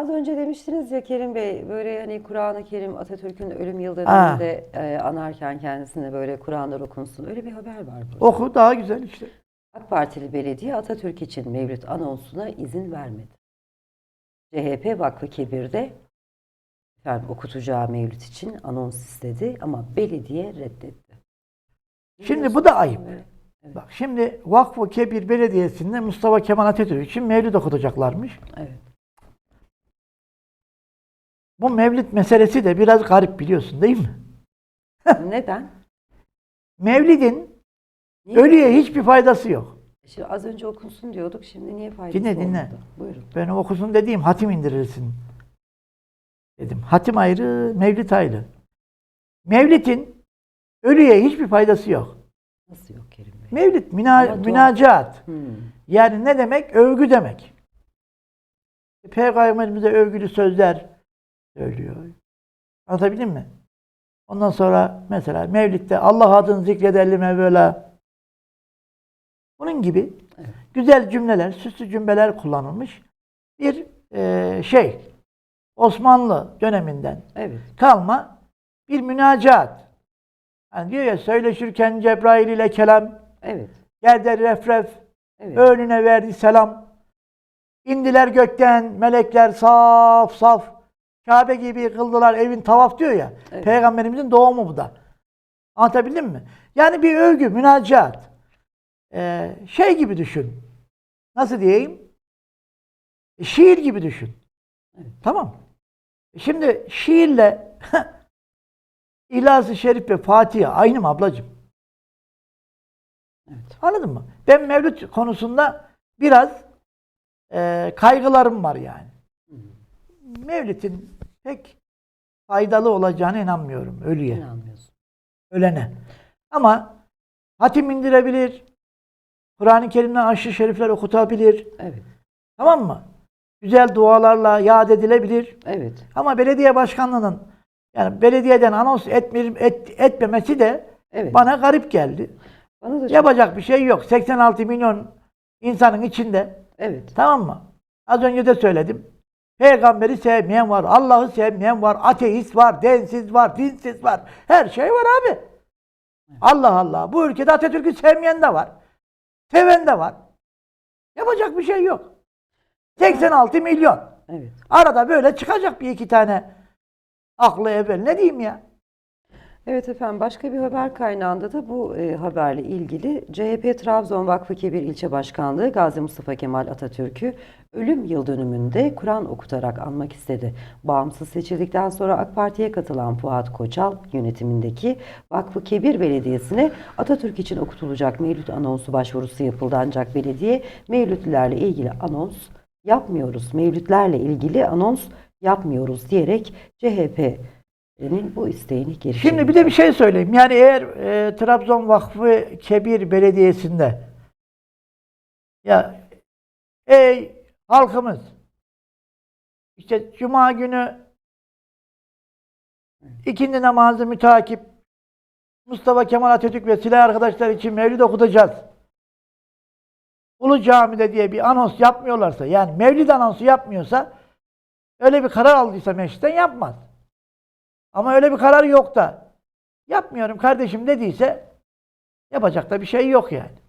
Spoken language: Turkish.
Az önce demiştiniz ya Kerim Bey böyle hani Kur'an-ı Kerim Atatürk'ün ölüm yıl e, anarken kendisine böyle Kur'anlar okunsun. Öyle bir haber var burada. Oku daha güzel işte. AK Partili belediye Atatürk için mevlüt anonsuna izin vermedi. CHP Vakfı Kebir'de efendim, okutacağı mevlüt için anons istedi ama belediye reddetti. Şimdi bu da ayıp. Evet. Bak şimdi Vakfı Kebir Belediyesi'nde Mustafa Kemal Atatürk için mevlid okutacaklarmış. Evet. Bu mevlid meselesi de biraz garip biliyorsun değil mi? Neden? Mevlidin Niye? ölüye hiçbir faydası yok. Şimdi az önce okunsun diyorduk. Şimdi niye faydası Dinle, dinle. olmadı? Buyurun. Benim okusun dediğim hatim indirirsin. Dedim. Hatim ayrı, mevlid ayrı. Mevlidin ölüye hiçbir faydası yok. Nasıl yok Kerim Bey? Ama dua- münacaat. Hmm. Yani ne demek? Övgü demek. Peygamberimize övgülü sözler söylüyor. Anlatabildim mi? Ondan sonra mesela Mevlid'de Allah adını zikredelim evvela. Bunun gibi Evet. güzel cümleler, süslü cümleler kullanılmış bir eee, şey. Osmanlı döneminden Evet. kalma bir münacaat. Hani diyor ya söyleşirken Cebrail ile kelam, Evet. yerde refref, Evet. önüne verdi selam. İndiler gökten melekler saf saf. Kabe gibi kıldılar evin tavaf diyor ya. Evet. Peygamberimizin doğumu bu da. Anlatabildim mi? Yani bir övgü, münacaat. Ee, şey gibi düşün. Nasıl diyeyim? E, Şiir gibi düşün. Evet. Tamam. E, Şimdi şiirle İhlas-ı Şerif ve Fatiha aynı mı ablacığım? Evet. Anladın mı? Ben Mevlüt konusunda biraz e, kaygılarım var yani. Mevlüt'ün pek faydalı olacağına inanmıyorum ölüye, İnanmıyorsun. ölene. Ama hatim indirebilir, Kur'an-ı Kerim'den aşırı şerifler okutabilir. Evet. Tamam mı? Güzel dualarla yad edilebilir. Evet. Ama belediye başkanlığının yani belediyeden anons etmir, et, etmemesi de Evet. bana garip geldi. Bana da çok- Yapacak bir şey yok. 86 milyon insanın içinde Evet. tamam mı? Az önce de söyledim. Peygamberi sevmeyen var, Allah'ı sevmeyen var, ateist var, densiz var, dinsiz var. Her şey var abi. Allah Allah. Bu ülkede Atatürk'ü sevmeyen de var. Seven de var. Yapacak bir şey yok. 86 milyon. Evet. Arada böyle çıkacak bir iki tane aklı evvel. Ne diyeyim ya? Evet efendim başka bir haber kaynağında da bu e, haberle ilgili CHP Trabzon Vakfı Kebir İlçe Başkanlığı Gazi Mustafa Kemal Atatürk'ü ölüm yıl dönümünde Kur'an okutarak anmak istedi. Bağımsız seçildikten sonra AK Parti'ye katılan Fuat Koçal yönetimindeki Vakfı Kebir Belediyesi'ne Atatürk için okutulacak mevlüt anonsu başvurusu yapıldı ancak belediye mevlütlerle ilgili anons yapmıyoruz, mevlütlerle ilgili anons yapmıyoruz diyerek CHP'nin bu isteğini geri Şimdi bir de bir şey söyleyeyim. Yani eğer e, Trabzon Vakfı Kebir Belediyesi'nde ya ey halkımız işte cuma günü ikindi namazı mütakip Mustafa Kemal Atatürk ve silah arkadaşlar için mevlid okutacağız. Ulu Cami'de diye bir anons yapmıyorlarsa yani mevlid anonsu yapmıyorsa öyle bir karar aldıysa meclisten yapmaz. Ama öyle bir karar yok da yapmıyorum kardeşim dediyse yapacak da bir şey yok yani.